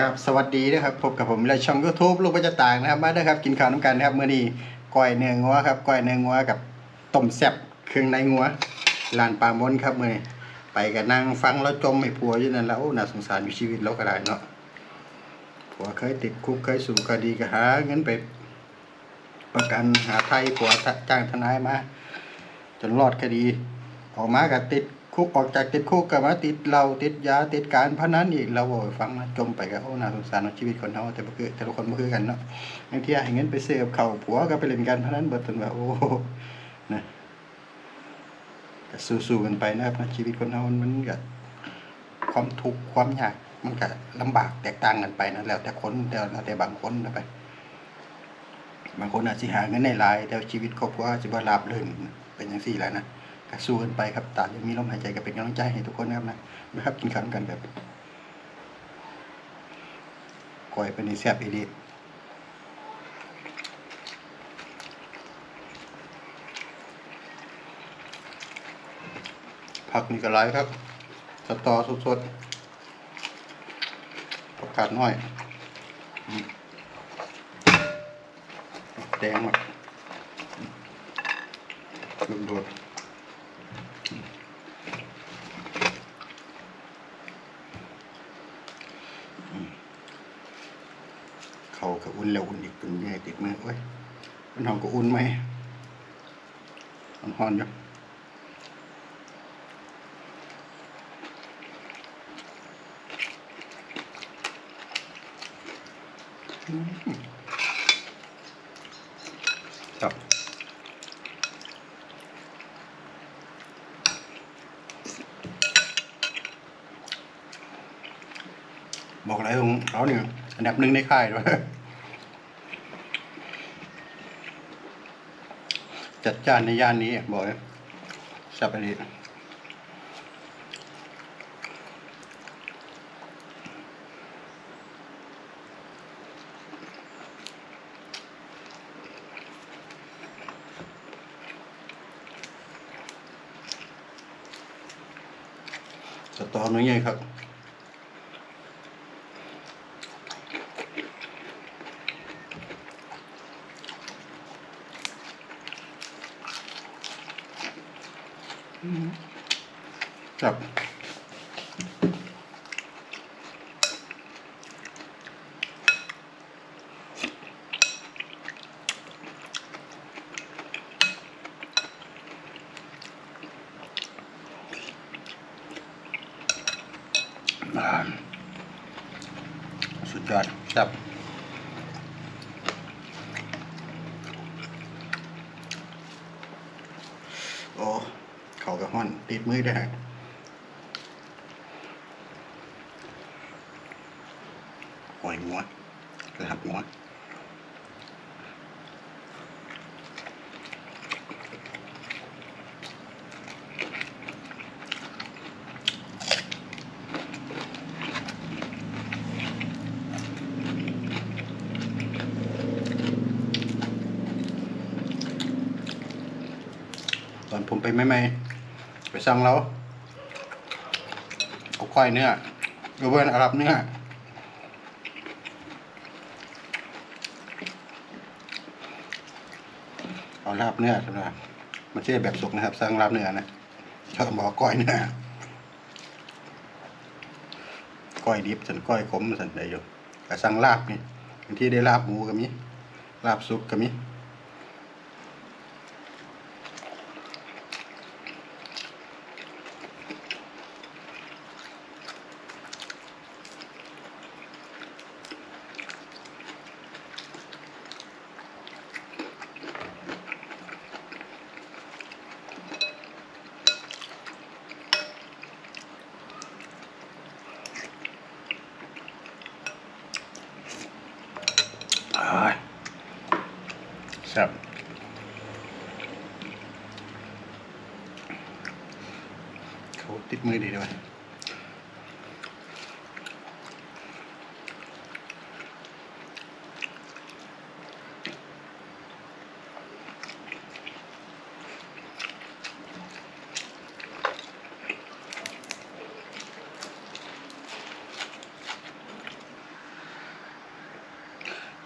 กับสวัสดีนะครับพบกับผมและช่อง YouTube ลูกประจะต่างนะครับ มาด้อครับกินข้าวน้ำกันนะครับเมื้อนี้ก้อยเนื้องัวครับก้อยเนื้องัวกับต้มแซ่บเครื่องในงัวร้านปลามนครับเมื้อนี้ไปกันนั่งฟังแล้วจมให้ผัวอยู่นั่นแล้วน่าสงสารอยู่ชีวิตเราก็ได้เนาะผัวเคยติดคุกเคยสู่คดีก็หาเงินไปประกันหาไทยผัวจ้างทนายมา จนรอดคดีออกมาก็ติด คุกออกจากติดคุกก็มาติดเหล้าติดยาติดการพนันอีกเราโอยฟังนะจมไปก็โอ้น่าสงสารชีวิตคนเฮาแต่บ่คือแต่ละคนบ่คือกันเนาะบางทีให้เงินไปซื้อกับข้าผัวก็ไปเล่นการพนันเบิดจนว่าโอ้นะก็สู้ๆกันไปนะครับนะชีวิตคนเฮามันมันก็ความทุกข์ความยากมันก็ลำบากแตกต่างกันไปนะแล้วแต่คนแล้วแต่บางคนนะไปบางคนอาจจะหาเงินในหลายแต่ชีวิตครอบครัวอาจจะบ่ราบรื่นเป็นอย่างสี่แหล้วนะ ก็สู้กันไปครับตาบยังมีลมหายใจก็เป็นกำลังใจให้ทุกคนนะครับนะนะครับกินข้าวกันแบบก่อยเป็นอีแซ่บอีดีผักนี่ก็หลายครับ สตอสดๆผักกาดน้อย แดงแบบลุดโดดเขา ก็อุ่นแล้วอุ่นอีกเป็นยังไงติดมือเว้ยมันหอมก็อุ่นไหมมันหอนอยู่ครับบอกอะไรของเขาเนี่ยอันดับหนึ่งในค่ายด้วย จัดจ้านในย่านนี้บอกเลยสับปเลยสตอหน้อยใหญ่ครับ ครับอ่าสุดยอดครับ โอ้ เขากับห้อน ติดมือได้หอยงัวกระหับงัวตอนผมไปไม่ไม่ๆ สั่งเราเอาควายเนื้อหรือว่าอารับเนื้อเอาลาบเนื้อสำหรับมันใช่แบบสุกนะครับสั่งลาบเนื้อนะชอบบอกก้อยเนื้อก้อยดิบสันก้อยขมสันได้อยู่แต่สั่งลาบนี่ที่ได้ลาบหมูก็มีลาบสุกก็มี อ่าแซ่บ เขาติดมือดีด้วย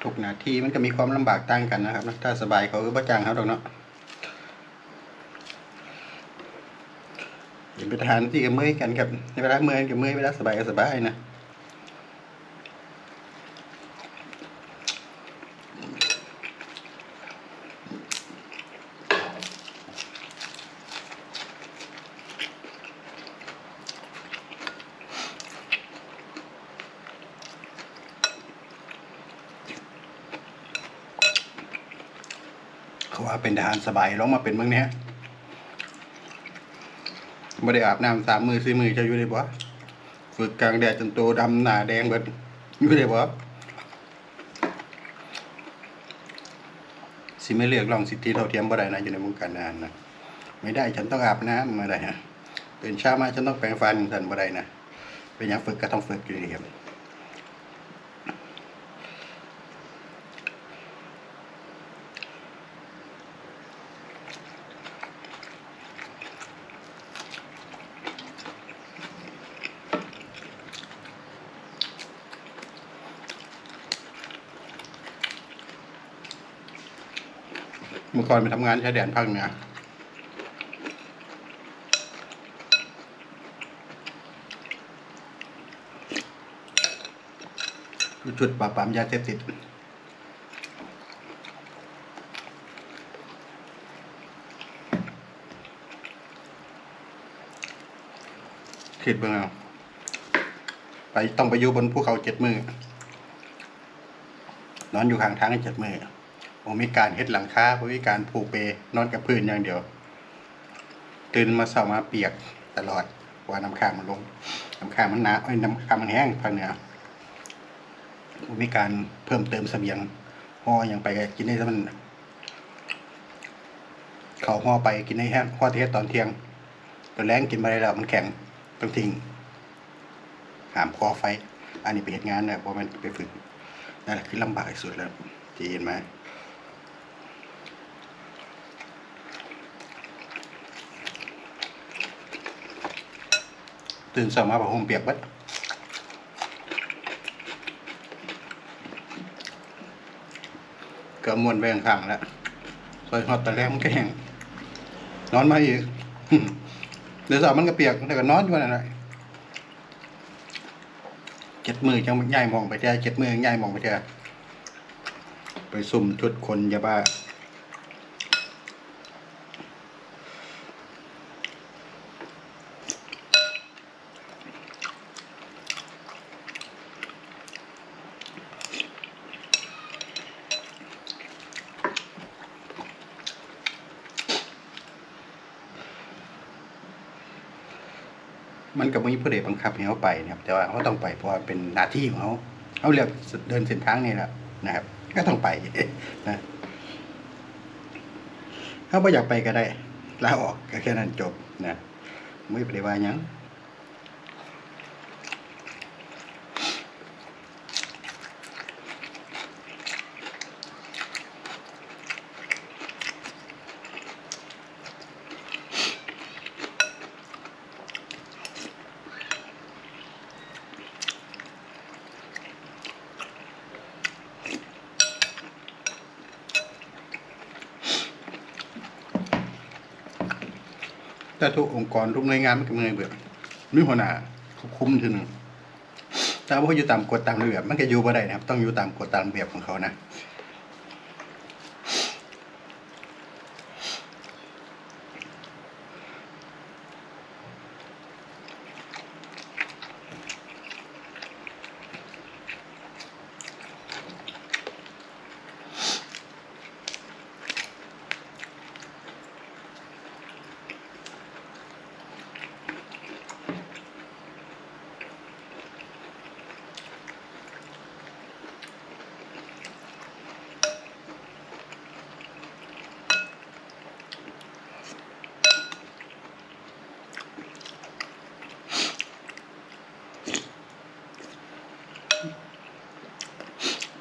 ทุกหนาทีมันก็มีความลำบากต่างกันนะครับถ้าสบายเขาก็บ่จ้างเขาดอกเนาะ อย่าไปทารที่กับเมื่อยกันครับในเวลาเมื่อยกับเมื่อยเวลาสบายก็สบายนะเขาว่าเป็นทหารสบายลองมาเป็นเมืองเนี้ย ไม่ได้อาบน้ำสามมือสี่มือจะอยู่ได้บ่ฝึกกลางแดดจนโตดำหน้าแดงเบิดอยู่ได้บ่สิไม่เรียกร้องสิทธิเท่าเทียมบ่ได้นะอยู่ในวงการนานนะไม่ได้ฉันต้องอาบน้ำมาได้ฮะตื่นเช้ามาฉันต้องแปรงฟันฉันบ่ได้นะเป็นอย่างฝึกก็ต้องฝึกอยู่ดีครับ เมื่อก่อนไปทำงานชายแดนภาคเหนือชุดปราบปรามยาเสพติดคิดเบิ่งเอาไปต้องไปอยู่บนภูเขาเจ็ดมือนอนอยู่ข้างทางเจ็ดมือ ผมมีการเฮ็ดหลังคาผมมีการผูกเปนอนกับพื้นอย่างเดียว ตื่นมาเช้ามาเปียกตลอดว่าน้ำค้างมันลง น้ำค้างมันหนาเอ้ยน้ำค้างมันแห้งภาคเหนือผมมีการเพิ่มเติมเสบียงห่ออย่างไปกินได้ถ้ามันเขาห่อไปกินได้แห้งห่อเทศตอนเที่ยงตอนแรงกินมาได้แล้วมันแข็งต้องทิ้งหามคอไฟ อันนี้ไปเหตุงานนะเพราะมันไปฝึกนั่นแหละคือลำบากที่สุดแล้วจะเห็นไหม ตื่นเช้ามาผ้าห่มเปียกบัดก็มวนไปข้างแล้วซอยฮอตตะแรงมันก็แห้งนอนมาอีกเดี๋ยวสาวมันก็เปียกแต่ก็นอนอยู่นั่นแหละเจ็ดมือจังง่ายมองไปเถอเจ็ดมือง่ายมองไปเถอไปซุ่มชุดคนยาบ้า มันก็มีผู้ใดบังคับให้เขาไปนะครับ แต่ว่าเขาต้องไปเพราะว่าเป็นหน้าที่ของเขาเขาเลือกเดินเส้นทางนี่แหละนะครับ ก็ต้องไปนะเขาไม่อยากไปก็ได้ลาออกก็แค่นั้นจบนะไม่ไปว่าหยัง แต่ทุกองค์กรทุกหน่วยงานมันก็เมือนเบื่อมีหัวหน้าคุ้มทีหนึ่งแต่ว่าอยู่ตามกฎตามระเบียบมันก็อยู่บ่ได้นะครับ ต้องอยู่ตามกฎตามระเบียบของเขานะ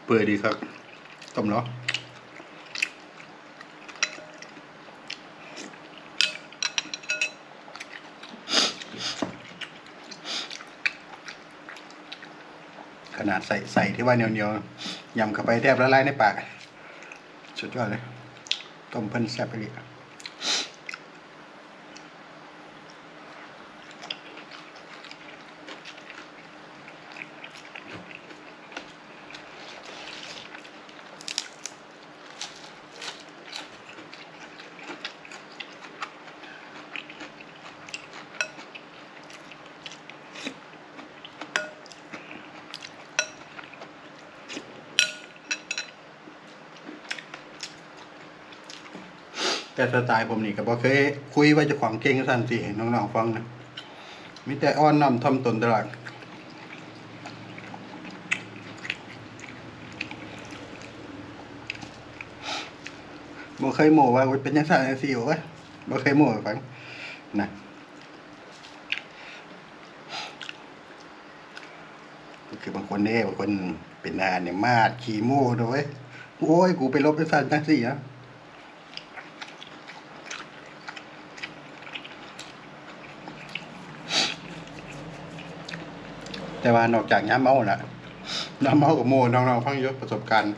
เปื่อยดีครับต้มเนาะขนาดใส่ใส่ที่ว่าเหนียวเหนียวๆยำเข้าไปแทบละลายในปาก สุดยอดเลย ต้มเพิ่นแซ่บไปเลย แต่สไตล์ผมนี่ก็บ่เคยคุยว่าจะของเก่งสั่นสิให้น้องๆฟังนะมีแต่อ้อนน้อมถ่อมตนตลอดบ่เคยโม้ว่าเป็นจังซั่นจังซี่โอ้ยบ่เคยโม้ให้ฟังนะคือบางคนเด้บางคนเป็นอานเนี่ยมาดขี้โม้ด้วยโอ้ยกูไปลบไปสั่นจังซี่นะ แต่ว่านอกจากย้ำเมาน่ะน้ำเมากับโมน้องๆฟังยอะประสบการณ์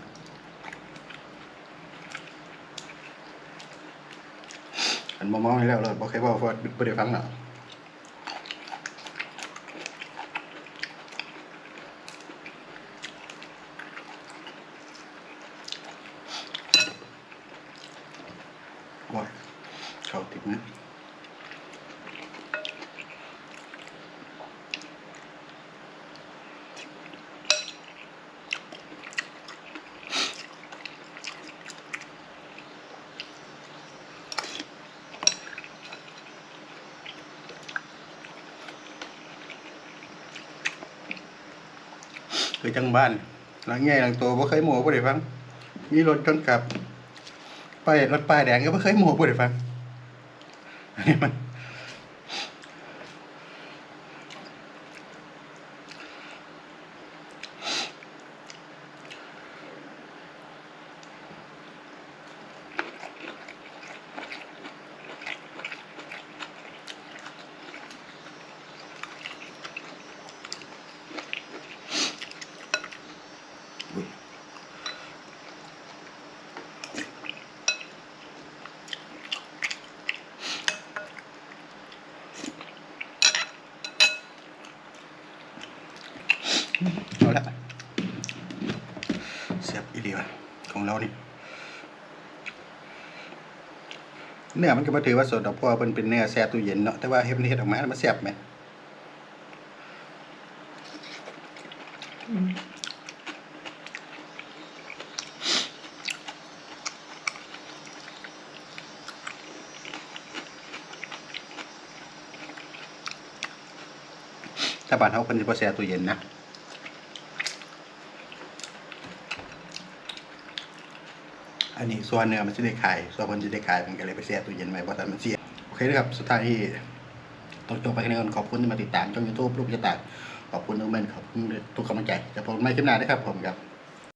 อันบ่เมาให้แล้วเลยบ่เคยบอกว่าบ่ได้ฟังน่ะโอ้ยเข้าติดนะ คือจังบ้าน หลังใหญ่หลังโตบ่เคยโม้บ่ได้ฟัง มีรถจนกลับป้ายรถป้ายแดงก็บ่เคยโม้บ่ได้ฟังอันนี้มัน เอาละเสียบอีเดียวของเรานี่เนื้อมันก็มาถือว่าสดดอกเพราะว่ามันเป็นเนื้อแซ่ตู้เย็นเนาะแต่ว่าเฮ็ดมันเฮ็ดออกมามันแซ่บไหมถ้าบ้านเฮาเพิ่นสิบ่แซ่ตู้เย็นนะ นนี้ส่วนเนื้อมันจะได้ขายส่วนคนจะได้ขายมันก็เลยไปแช่ตู้เย็นไว้เพราะมันเสียโอเคนะครับสุดท้ายที่ต้องจบไปแค่นี้ก่อนขอบคุณที่มาติดตามช่องยูทูบรูปจะตากขอบคุณทุกเมนขอบคุณทุกกำลังใจจะพบกันใหม่คลิปหน้านะครับผมครับ